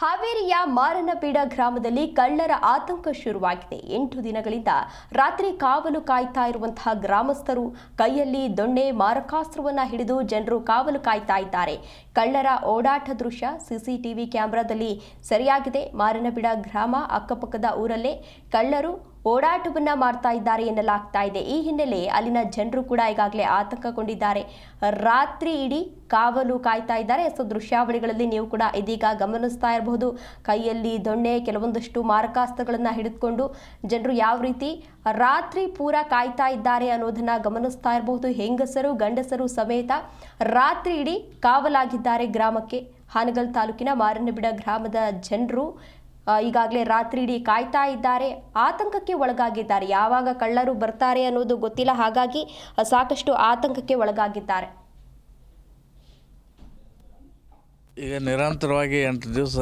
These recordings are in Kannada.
ಹಾವೇರಿಯ ಮಾರನಬೀಡ ಗ್ರಾಮದಲ್ಲಿ ಕಳ್ಳರ ಆತಂಕ ಶುರುವಾಗಿದೆ. ಎಂಟು ದಿನಗಳಿಂದ ರಾತ್ರಿ ಕಾವಲು ಕಾಯ್ತಾ ಇರುವಂತಹ ಗ್ರಾಮಸ್ಥರು ಕೈಯಲ್ಲಿ ದೊಣ್ಣೆ, ಮಾರಕಾಸ್ತ್ರವನ್ನು ಹಿಡಿದು ಜನರು ಕಾವಲು ಕಾಯ್ತಾ ಇದ್ದಾರೆ. ಕಳ್ಳರ ಓಡಾಟ ದೃಶ್ಯ ಸಿಸಿಟಿವಿ ಕ್ಯಾಮೆರಾದಲ್ಲಿ ಸರಿಯಾಗಿದೆ. ಮಾರನಬೀಡ ಗ್ರಾಮ ಅಕ್ಕಪಕ್ಕದ ಊರಲ್ಲೇ ಕಳ್ಳರು ಓಡಾಟವನ್ನ ಮಾಡ್ತಾ ಇದ್ದಾರೆ ಎನ್ನಲಾಗ್ತಾ ಇದೆ. ಈ ಹಿನ್ನೆಲೆ ಅಲ್ಲಿನ ಜನರು ಕೂಡ ಈಗಾಗಲೇ ಆತಂಕಗೊಂಡಿದ್ದಾರೆ. ರಾತ್ರಿ ಇಡೀ ಕಾವಲು ಕಾಯ್ತಾ ಇದ್ದಾರೆ. ಸೊ, ದೃಶ್ಯಾವಳಿಗಳಲ್ಲಿ ನೀವು ಕೂಡ ಇದೀಗ ಗಮನಿಸ್ತಾ ಇರಬಹುದು. ಕೈಯಲ್ಲಿ ದೊಣ್ಣೆ, ಕೆಲವೊಂದಷ್ಟು ಮಾರಕಾಸ್ತ್ರಗಳನ್ನು ಹಿಡಿದುಕೊಂಡು ಜನರು ಯಾವ ರೀತಿ ರಾತ್ರಿ ಪೂರ ಕಾಯ್ತಾ ಇದ್ದಾರೆ ಅನ್ನೋದನ್ನ ಗಮನಿಸ್ತಾ ಇರಬಹುದು. ಹೆಂಗಸರು, ಗಂಡಸರು ಸಮೇತ ರಾತ್ರಿ ಇಡೀ ಕಾವಲಾಗಿದ್ದಾರೆ ಗ್ರಾಮಕ್ಕೆ. ಹಾನಗಲ್ ತಾಲೂಕಿನ ಮಾರನಬಿಡ ಗ್ರಾಮದ ಜನರು ಈಗಾಗಲೇ ರಾತ್ರಿ ಇಡೀ ಕಾಯ್ತಾ ಇದ್ದಾರೆ. ಆತಂಕಕ್ಕೆ ಒಳಗಾಗಿದ್ದಾರೆ. ಯಾವಾಗ ಕಳ್ಳರು ಬರ್ತಾರೆ ಅನ್ನೋದು ಗೊತ್ತಿಲ್ಲ. ಹಾಗಾಗಿ ಸಾಕಷ್ಟು ಆತಂಕಕ್ಕೆ ಒಳಗಾಗಿದ್ದಾರೆ. ಈಗ ನಿರಂತರವಾಗಿ ಎಂಟು ದಿವಸ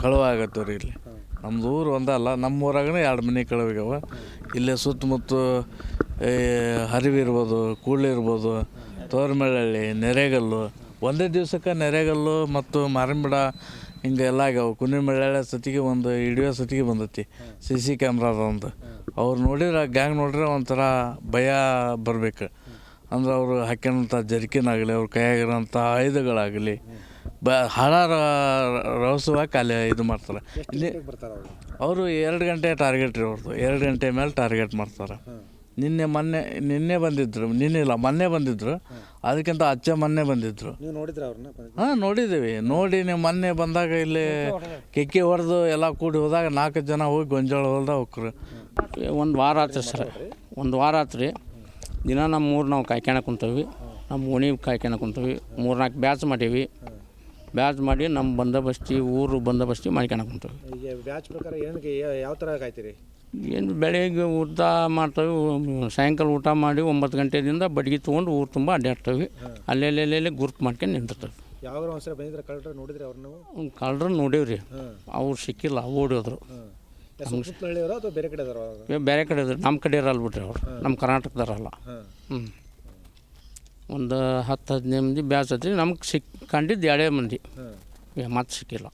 ಕಳುವ ಆಗತ್ತವ ರೀ ಇಲ್ಲಿ. ನಮ್ದು ಊರು ಒಂದಲ್ಲ, ನಮ್ಮ ಊರಾಗನೇ ಎರಡು ಮನೆ ಕಳುವಿಗವ. ಇಲ್ಲೇ ಸುತ್ತಮುತ್ತ ಹರಿವಿರ್ಬೋದು ಹರಿವಿ ಇರ್ಬೋದು ಕೂಡ್ಲು ಇರ್ಬೋದು ತೋರ್ಮೆಳಹಳ್ಳಿ ನೆರೆಗಲ್ಲು. ಒಂದೇ ದಿವಸಕ್ಕೆ ನೆರೆಗಲ್ಲು ಮತ್ತು ಮಾರಂಬಿಡ ಹಿಂಗೆ ಎಲ್ಲ ಕುನಿ ಕುನಿಮೆಳ್ಳೆ ಸತಿಗೆ ಒಂದು ಇಡಿಯೋ ಸತಿಗೆ ಬಂದೈತಿ. ಸಿ ಸಿ ಕ್ಯಾಮ್ರಾದ ಒಂದು ಅವ್ರು ನೋಡಿದ್ರೆ ಗ್ಯಾಂಗ್ ನೋಡಿದ್ರೆ ಒಂಥರ ಭಯ ಬರಬೇಕು. ಅಂದ್ರೆ ಅವರು ಹಾಕ್ಯಂಥ ಜರ್ಕಿನಾಗಲಿ ಅವ್ರ ಕೈಯಾಗಿರೋಂಥ ಆಯುಧಗಳಾಗಲಿ ಬ ಹಣ ರಹಸ್ಯವಾಗಿ ಅಲ್ಲಿ ಇದು ಮಾಡ್ತಾರೆ. ಇಲ್ಲಿ ಅವರು? ಎರಡು ಗಂಟೆ ಟಾರ್ಗೆಟ್ ರೀ ಅವ್ರದ್ದು ಎರಡು ಗಂಟೆ ಮೇಲೆ ಟಾರ್ಗೆಟ್ ಮಾಡ್ತಾರೆ. ನಿನ್ನೆ ಮೊನ್ನೆ ನಿನ್ನೆ ಬಂದಿದ್ರು ನಿನ್ನೆ ಇಲ್ಲ ಮೊನ್ನೆ ಬಂದಿದ್ರು. ಅದಕ್ಕಿಂತ ಅಚ್ಚ ಮೊನ್ನೆ ಬಂದಿದ್ರು. ನೀವು ನೋಡಿದ್ರೆ ಅವ್ರನ್ನ? ಹಾಂ ನೋಡಿದ್ದೀವಿ. ನೋಡಿ ನೀವು ಮೊನ್ನೆ ಬಂದಾಗ ಇಲ್ಲಿ ಕೆಕ್ಕಿ ಹೊಡೆದು ಎಲ್ಲ ಕೂಡಿ ಹೋದಾಗ ನಾಲ್ಕು ಜನ ಹೋಗಿ ಗೊಂಜಾಳ ಹೊಲ್ದಾಗ ಹೋಗ್ರು ಒಂದು ವಾರ ಆತ್ರಿ ಸರ್. ಒಂದು ವಾರ ಆತ್ರಿ. ದಿನ ನಮ್ಮ ಊರು ನಾವು ಕಾಯ್ಕೊಳಕ್ ಕುಂತೀವಿ. ನಮ್ಮ ಓಣಿ ಕಾಯ್ಕೊಳಕ್ ಕುಂತೀವಿ. ಮೂರ್ನಾಲ್ಕು ಬ್ಯಾಚ್ ಮಾಡೀವಿ. ಬ್ಯಾಚ್ ಮಾಡಿ ನಮ್ಮ ಬಂದೋಬಸ್ತಿ ಊರು ಬಂದೋಬಸ್ತಿ ಮಾಡ್ಕೊಳಕ್ ಕುಂತೀವಿ. ಈಗ ಬ್ಯಾಚ್ ಪ್ರಕಾರ ಏನಕ್ಕೆ ಯಾವ ಥರ ಕಾಯ್ತೀರಿ? ಏನು ಬೆಳಗ್ಗೆ ಊಟ ಮಾಡ್ತೇವೆ ಸಾಯಂಕಾಲ ಊಟ ಮಾಡಿ ಒಂಬತ್ತು ಗಂಟೆದಿಂದ ಬಡ್ಗೆ ತೊಗೊಂಡು ಊರು ತುಂಬ ಅಡ್ಡಾಡ್ತೇವೆ. ಅಲ್ಲೆಲ್ಲೆಲ್ಲೆಲ್ಲಿ ಗುರ್ತು ಮಾಡ್ಕೊಂಡು ನಿಂತಿರ್ತೇವೆ. ಯಾವಾಗ ಒಂದ್ಸಲ ಬಂದಿದ್ರೆ ಕಳ್ಳರು ನೋಡಿದ್ರೆ ಅವ್ರು ನೀವು? ಕಳ್ಳರು ನೋಡೀವ್ರಿ. ಅವ್ರು ಸಿಕ್ಕಿಲ್ಲ ಓಡೋದ್ರು. ಬೇರೆ ಕಡೆ ಬೇರೆ ಕಡೆ ಇದ್ರು ನಮ್ಮ ಕಡೆ ಇರಲ್ಲ ಬಿಟ್ರಿ ಅವ್ರು. ನಮ್ಮ ಕರ್ನಾಟಕದಾರಲ್ಲ ಹ್ಞೂ ಒಂದು ಹತ್ತು ಹದಿನೈದು ಮಂದಿ ಬ್ಯಾಚ್ ಐತ್ರಿ ನಮ್ಗೆ ಸಿಕ್ಕಿ ಕಂಡಿದ್ದು ಎರಡೇ ಮಂದಿ. ಮತ್ತೆ ಸಿಕ್ಕಿಲ್ಲ.